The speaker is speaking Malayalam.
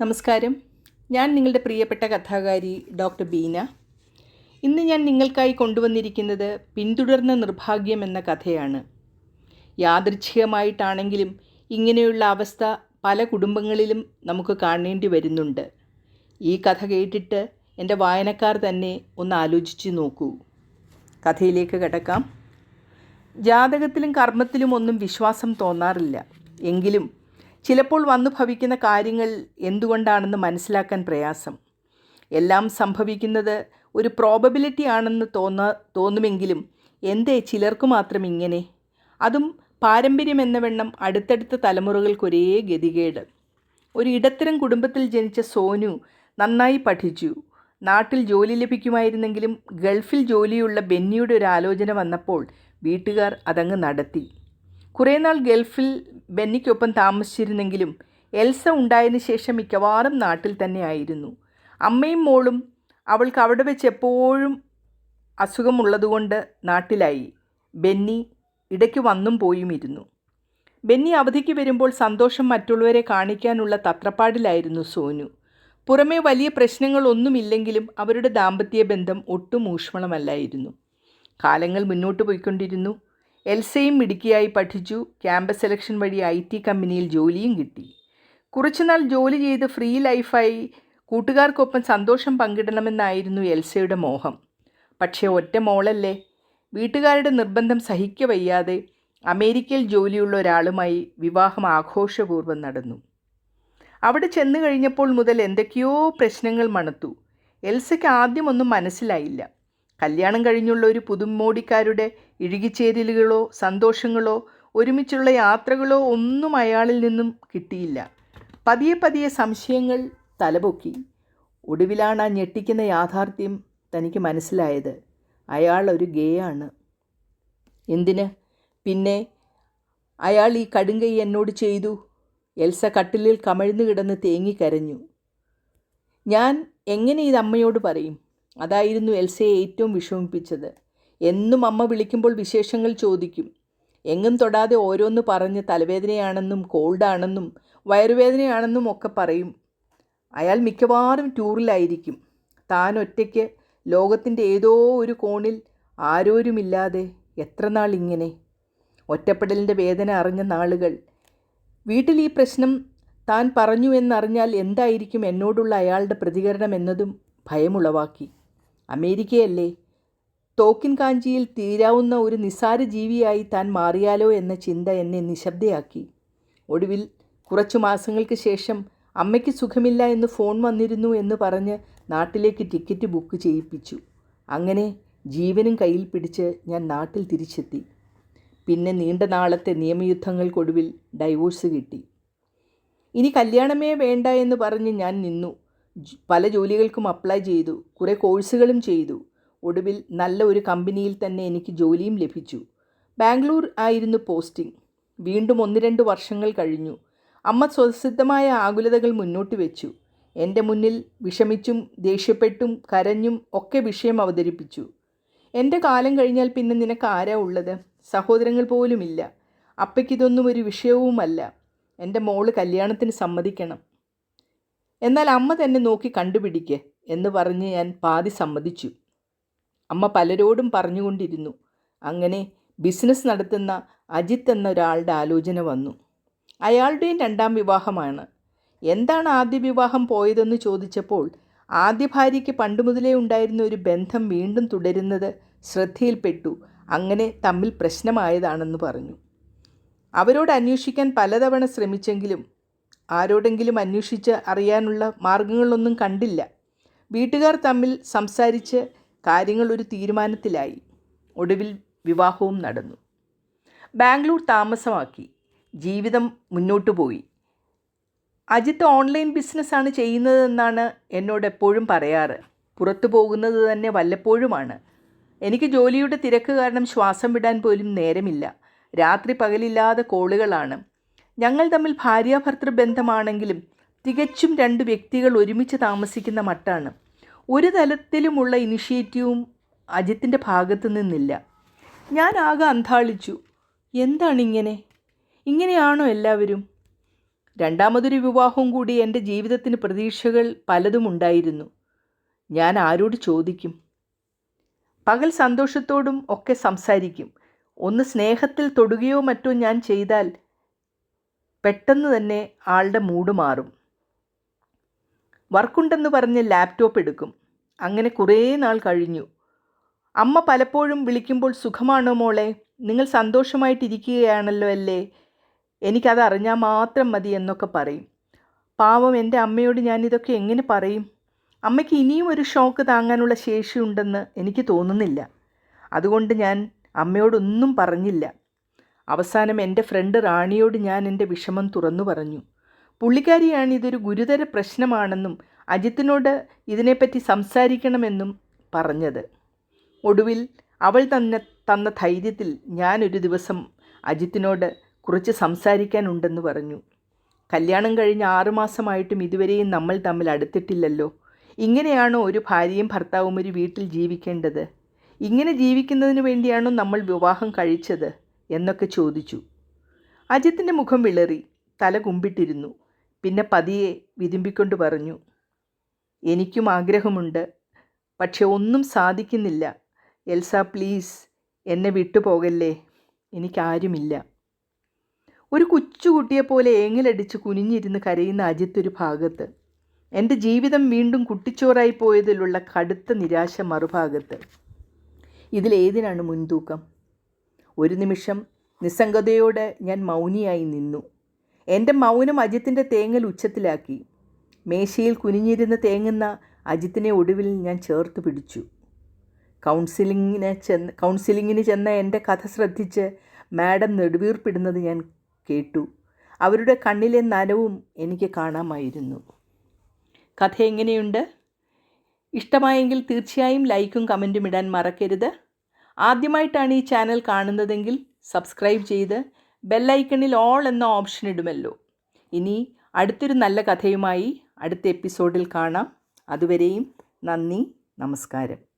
നമസ്കാരം. ഞാൻ നിങ്ങളുടെ പ്രിയപ്പെട്ട കഥാകാരി ഡോക്ടർ ബീന. ഇന്ന് ഞാൻ നിങ്ങൾക്കായി കൊണ്ടുവന്നിരിക്കുന്നത് പിന്തുടർന്ന നിർഭാഗ്യം എന്ന കഥയാണ്. യാദൃച്ഛികമായിട്ടാണെങ്കിലും ഇങ്ങനെയുള്ള അവസ്ഥ പല കുടുംബങ്ങളിലും നമുക്ക് കാണേണ്ടി വരുന്നുണ്ട്. ഈ കഥ കേട്ടിട്ട് എന്റെ വായനക്കാർ തന്നെ ഒന്ന് ആലോചിച്ച് നോക്കൂ. കഥയിലേക്ക് കിടക്കാം. ജാതകത്തിലും കർമ്മത്തിലും ഒന്നും വിശ്വാസം തോന്നാറില്ല. എങ്കിലും ചിലപ്പോൾ വന്നു ഭവിക്കുന്ന കാര്യങ്ങൾ എന്തുകൊണ്ടാണെന്ന് മനസ്സിലാക്കാൻ പ്രയാസം. എല്ലാം സംഭവിക്കുന്നത് ഒരു പ്രോബബിലിറ്റി ആണെന്ന് തോന്ന തോന്നുമെങ്കിലും എന്തേ ചിലർക്ക് മാത്രം ഇങ്ങനെ? അതും പാരമ്പര്യം എന്ന വണ്ണം അടുത്തടുത്ത തലമുറകൾക്കൊരേ ഗതികേട്. ഒരു ഇടത്തരം കുടുംബത്തിൽ ജനിച്ച സോനു നന്നായി പഠിച്ചു. നാട്ടിൽ ജോലി ലഭിക്കുമായിരുന്നെങ്കിലും ഗൾഫിൽ ജോലിയുള്ള ബെന്നിയുടെ ഒരു ആലോചന വന്നപ്പോൾ വീട്ടുകാർ അതങ്ങ് നടത്തി. കുറേ നാൾ ഗൾഫിൽ ബെന്നിക്കൊപ്പം താമസിച്ചിരുന്നെങ്കിലും എൽസ ഉണ്ടായതിനു ശേഷം മിക്കവാറും നാട്ടിൽ തന്നെയായിരുന്നു അമ്മയും മോളും അവൾക്ക് അവിടെ വെച്ച് എപ്പോഴും അസുഖമുള്ളതുകൊണ്ട് നാട്ടിലായി. ബെന്നി ഇടയ്ക്ക് വന്നും പോയും ഇരുന്നു. ബെന്നി അവധിക്ക് വരുമ്പോൾ സന്തോഷം മറ്റുള്ളവരെ കാണിക്കാനുള്ള തത്രപ്പാടിലായിരുന്നു സോനു. പുറമേ വലിയ പ്രശ്നങ്ങളൊന്നുമില്ലെങ്കിലും അവരുടെ ദാമ്പത്യ ബന്ധം ഒട്ടും ഊഷ്മളമല്ലായിരുന്നു. കാലങ്ങൾ മുന്നോട്ട് പോയിക്കൊണ്ടിരുന്നു. എൽസയും മിടുക്കിയായി പഠിച്ചു. ക്യാമ്പസ് സെലക്ഷൻ വഴി ഐ ടി കമ്പനിയിൽ ജോലിയും കിട്ടി. കുറച്ചുനാൾ ജോലി ചെയ്ത് ഫ്രീ ലൈഫായി കൂട്ടുകാർക്കൊപ്പം സന്തോഷം പങ്കിടണമെന്നായിരുന്നു എൽസയുടെ മോഹം. പക്ഷേ ഒറ്റ മോളല്ലേ. വീട്ടുകാരുടെ നിർബന്ധം സഹിക്ക വയ്യാതെ അമേരിക്കയിൽ ജോലിയുള്ള ഒരാളുമായി വിവാഹം ആഘോഷപൂർവം നടന്നു. അവിടെ ചെന്നു കഴിഞ്ഞപ്പോൾ മുതൽ എന്തൊക്കെയോ പ്രശ്നങ്ങൾ മണത്തു. എൽസയ്ക്ക് ആദ്യമൊന്നും മനസ്സിലായില്ല. കല്യാണം കഴിഞ്ഞുള്ള ഒരു പുതുമോടിക്കാരുടെ ഇഴുകിച്ചേരലുകളോ സന്തോഷങ്ങളോ ഒരുമിച്ചുള്ള യാത്രകളോ ഒന്നും അയാളിൽ നിന്നും കിട്ടിയില്ല. പതിയെ പതിയെ സംശയങ്ങൾ തലപൊക്കി. ഒടുവിലാണ് ആ ഞെട്ടിക്കുന്ന യാഥാർത്ഥ്യം തനിക്ക് മനസ്സിലായത്. അയാൾ ഒരു ഗേ ആണ് എന്തിന്? പിന്നെ അയാൾ ഈ കടുങ്കൈ എന്നോട് ചെയ്തു. എൽസ കട്ടിലിൽ കമഴ്ന്നു കിടന്ന് തേങ്ങിക്കരഞ്ഞു ഞാൻ എങ്ങനെ ഇത് അമ്മയോട് പറയും? അതായിരുന്നു എൽസയെ ഏറ്റവും വിഷമിപ്പിച്ചത്. എന്നും അമ്മ വിളിക്കുമ്പോൾ വിശേഷങ്ങൾ ചോദിക്കും. എങ്ങും തൊടാതെ ഓരോന്ന് പറഞ്ഞ് തലവേദനയാണെന്നും കോൾഡാണെന്നും വയറുവേദനയാണെന്നും ഒക്കെ പറയും. അയാൾ മിക്കവാറും ടൂറിലായിരിക്കും. താൻ ഒറ്റയ്ക്ക് ലോകത്തിന്റെ ഏതോ ഒരു കോണിൽ ആരോരുമില്ലാതെ എത്ര നാൾ ഇങ്ങനെ? ഒറ്റപ്പെടലിന്റെ വേദന അറിഞ്ഞ നാളുകൾ. വീട്ടിൽ ഈ പ്രശ്നം താൻ പറഞ്ഞു എന്നറിഞ്ഞാൽ എന്തായിരിക്കും എന്നോടുള്ള അയാളുടെ പ്രതികരണം എന്നതും ഭയമുളവാക്കി. അമേരിക്കയല്ലേ? തോക്കിൻ കാഞ്ചിയിൽ തീരാവുന്ന ഒരു നിസാര ജീവിയായി താൻ മാറിയാലോ എന്ന ചിന്ത എന്നെ നിശബ്ദയാക്കി. ഒടുവിൽ കുറച്ചു മാസങ്ങൾക്ക് ശേഷം അമ്മയ്ക്ക് സുഖമില്ല എന്ന് ഫോൺ വന്നിരുന്നു എന്ന് പറഞ്ഞ് നാട്ടിലേക്ക് ടിക്കറ്റ് ബുക്ക് ചെയ്യിപ്പിച്ചു. അങ്ങനെ ജീവനും കയ്യിൽ പിടിച്ച് ഞാൻ നാട്ടിൽ തിരിച്ചെത്തി. പിന്നെ നീണ്ട നാളത്തെ നിയമയുദ്ധങ്ങൾക്കൊടുവിൽ ഡൈവോഴ്സ് കിട്ടി. ഇനി കല്യാണമേ വേണ്ട എന്ന് പറഞ്ഞ് ഞാൻ നിന്നു. പല ജോലികൾക്കും അപ്ലൈ ചെയ്തു. കുറേ കോഴ്സുകളും ചെയ്തു. ഒടുവിൽ നല്ല ഒരു കമ്പനിയിൽ തന്നെ എനിക്ക് ജോലിയും ലഭിച്ചു. ബാംഗ്ലൂർ ആയിരുന്നു പോസ്റ്റിംഗ്. വീണ്ടും ഒന്ന് രണ്ട് വർഷങ്ങൾ കഴിഞ്ഞു. അമ്മ സ്വസിദ്ധമായ ആകുലതകൾ മുന്നോട്ട് വെച്ചു. എന്റെ മുന്നിൽ വിഷമിച്ചും ദേഷ്യപ്പെട്ടും കരഞ്ഞും ഒക്കെ വിഷയം അവതരിപ്പിച്ചു. എന്റെ കാലം കഴിഞ്ഞാൽ പിന്നെ നിനക്ക് ആരാ ഉള്ളത്? സഹോദരങ്ങൾ പോലുമില്ല. അപ്പയ്ക്കിതൊന്നും ഒരു വിഷയവുമല്ല. എന്റെ മോൾ കല്യാണത്തിന് സമ്മതിക്കണം. എന്നാൽ അമ്മ തന്നെ നോക്കി കണ്ടുപിടിക്ക് എന്ന് പറഞ്ഞ് ഞാൻ പാതി സമ്മതിച്ചു. അമ്മ പലരോടും പറഞ്ഞുകൊണ്ടിരുന്നു. അങ്ങനെ ബിസിനസ് നടത്തുന്ന അജിത്ത് എന്ന ഒരാളുടെ ആലോചന വന്നു. അയാളുടെയും രണ്ടാം വിവാഹമാണ്. എന്താണ് ആദ്യ വിവാഹം പോയതെന്ന് ചോദിച്ചപ്പോൾ ആദ്യ ഭാര്യയ്ക്ക് പണ്ട് മുതലേ ഉണ്ടായിരുന്ന ഒരു ബന്ധം വീണ്ടും തുടരുന്നത് ശ്രദ്ധയിൽപ്പെട്ടു. അങ്ങനെ തമ്മിൽ പ്രശ്നമായതാണെന്ന് പറഞ്ഞു. അവരോട് അന്വേഷിക്കാൻ പലതവണ ശ്രമിച്ചെങ്കിലും ആരോടെങ്കിലും അന്വേഷിച്ച് അറിയാനുള്ള മാർഗങ്ങളൊന്നും കണ്ടില്ല. വീട്ടുകാർ തമ്മിൽ സംസാരിച്ച് കാര്യങ്ങൾ ഒരു തീരുമാനത്തിലായി. ഒടുവിൽ വിവാഹവും നടന്നു. ബാംഗ്ലൂർ താമസമാക്കി. ജീവിതം മുന്നോട്ടു പോയി. അജിത്ത് ഓൺലൈൻ ബിസിനസ്സാണ് ചെയ്യുന്നതെന്നാണ് എന്നോട് എപ്പോഴും പറയാറ്. പുറത്തു പോകുന്നത് തന്നെ വല്ലപ്പോഴുമാണ്. എനിക്ക് ജോലിയുടെ തിരക്ക് കാരണം ശ്വാസം വിടാൻ പോലും നേരമില്ല. രാത്രി പകലില്ലാതെ കോളുകളാണ്. ഞങ്ങൾ തമ്മിൽ ഭാര്യാഭർത്തൃ ബന്ധമാണെങ്കിലും തികച്ചും രണ്ട് വ്യക്തികൾ ഒരുമിച്ച് താമസിക്കുന്ന മട്ടാണ്. ഒരു തലത്തിലുമുള്ള ഇനിഷ്യേറ്റീവും അജിത്തിന്റെ ഭാഗത്തു നിന്നില്ല. ഞാൻ ആകെ അന്താളിച്ചു എന്താണിങ്ങനെ? ഇങ്ങനെയാണോ എല്ലാവരും? രണ്ടാമതൊരു വിവാഹവും കൂടി എന്റെ ജീവിതത്തിന് പ്രതീക്ഷകൾ പലതും ഉണ്ടായിരുന്നു. ഞാൻ ആരോട് ചോദിക്കും? പകൽ സന്തോഷത്തോടും ഒക്കെ സംസാരിക്കും. ഒന്ന് സ്നേഹത്തിൽ തൊടുകയോ മറ്റോ ഞാൻ ചെയ്താൽ പെട്ടെന്ന് തന്നെ ആളുടെ മൂഡ് മാറും. വർക്കുണ്ടെന്ന് പറഞ്ഞ് ലാപ്ടോപ്പ് എടുക്കും. അങ്ങനെ കുറേ നാൾ കഴിഞ്ഞു. അമ്മ പലപ്പോഴും വിളിക്കുമ്പോൾ സുഖമാണോ മോളെ? നിങ്ങൾ സന്തോഷമായിട്ടിരിക്കുകയാണല്ലോ അല്ലേ? എനിക്കത് അറിഞ്ഞാൽ മാത്രം മതി എന്നൊക്കെ പറയും. പാവം എന്റെ അമ്മയോട് ഞാനിതൊക്കെ എങ്ങനെ പറയും? അമ്മയ്ക്ക് ഇനിയും ഒരു ഷോക്ക് താങ്ങാനുള്ള ശേഷിയുണ്ടെന്ന് എനിക്ക് തോന്നുന്നില്ല. അതുകൊണ്ട് ഞാൻ അമ്മയോടൊന്നും പറഞ്ഞില്ല. അവസാനം എന്റെ ഫ്രണ്ട് റാണിയോട് ഞാൻ എന്റെ വിഷമം തുറന്നു പറഞ്ഞു. പുള്ളിക്കാരിയാണ് ഇതൊരു ഗുരുതര പ്രശ്നമാണെന്നും അജിത്തിനോട് ഇതിനെപ്പറ്റി സംസാരിക്കണമെന്നും പറഞ്ഞത്. ഒടുവിൽ അവൾ തന്നെ തന്ന ധൈര്യത്തിൽ ഞാനൊരു ദിവസം അജിത്തിനോട് കുറച്ച് സംസാരിക്കാനുണ്ടെന്ന് പറഞ്ഞു. കല്യാണം കഴിഞ്ഞ് ആറുമാസമായിട്ടും ഇതുവരെയും നമ്മൾ തമ്മിൽ അടുത്തിട്ടില്ലല്ലോ. ഇങ്ങനെയാണോ ഒരു ഭാര്യയും ഭർത്താവും ഒരു വീട്ടിൽ ജീവിക്കേണ്ടത്? ഇങ്ങനെ ജീവിക്കുന്നതിന് വേണ്ടിയാണോ നമ്മൾ വിവാഹം കഴിച്ചത്? എന്നൊക്കെ ചോദിച്ചു. അജിത്തിന്റെ മുഖം വിളറി തല കുമ്പിട്ടിരുന്നു. പിന്നെ പതിയെ വിതുമ്പിക്കൊണ്ട് പറഞ്ഞു എനിക്കും ആഗ്രഹമുണ്ട് പക്ഷെ ഒന്നും സാധിക്കുന്നില്ല. എൽസ പ്ലീസ് എന്നെ വിട്ടുപോകല്ലേ? എനിക്കാരുമില്ല. ഒരു കൊച്ചുകുട്ടിയെപ്പോലെ ഏങ്ങലടിച്ച് കുനിഞ്ഞിരുന്ന് കരയുന്ന അജിത്ത് ഒരു ഭാഗത്ത് എന്റെ ജീവിതം വീണ്ടും കുട്ടിച്ചോറായി പോയതിലുള്ള കടുത്ത നിരാശ മറുഭാഗത്ത്. ഇതിലേതിനാണ് മുൻതൂക്കം? ഒരു നിമിഷം നിസ്സംഗതയോടെ ഞാൻ മൗനിയായി നിന്നു. എന്റെ മൗനം അജിത്തിന്റെ തേങ്ങൽ ഉച്ചത്തിലാക്കി. മേശയിൽ കുനിഞ്ഞിരുന്ന് തേങ്ങുന്ന അജിത്തിനെ ഒടുവിൽ ഞാൻ ചേർത്ത് പിടിച്ചു. കൗൺസിലിങ്ങിന് ചെന്ന് കൗൺസിലിങ്ങിന് ചെന്ന എന്റെ കഥ ശ്രദ്ധിച്ച് മാഡം നെടുവീർപ്പിടുന്നത് ഞാൻ കേട്ടു. അവരുടെ കണ്ണിലെ നനവും എനിക്ക് കാണാമായിരുന്നു. കഥ എങ്ങനെയുണ്ട്? ഇഷ്ടമായെങ്കിൽ തീർച്ചയായും ലൈക്കും കമന്റും ഇടാൻ മറക്കരുത്. ആദ്യമായിട്ടാണ് ഈ ചാനൽ കാണുന്നതെങ്കിൽ സബ്സ്ക്രൈബ് ചെയ്ത് ബെല്ലൈക്കണിൽ ഓൾ എന്ന ഓപ്ഷൻ ഇടുമല്ലോ. ഇനി അടുത്തൊരു നല്ല കഥയുമായി അടുത്ത എപ്പിസോഡിൽ കാണാം. അതുവരെയും നന്ദി നമസ്കാരം.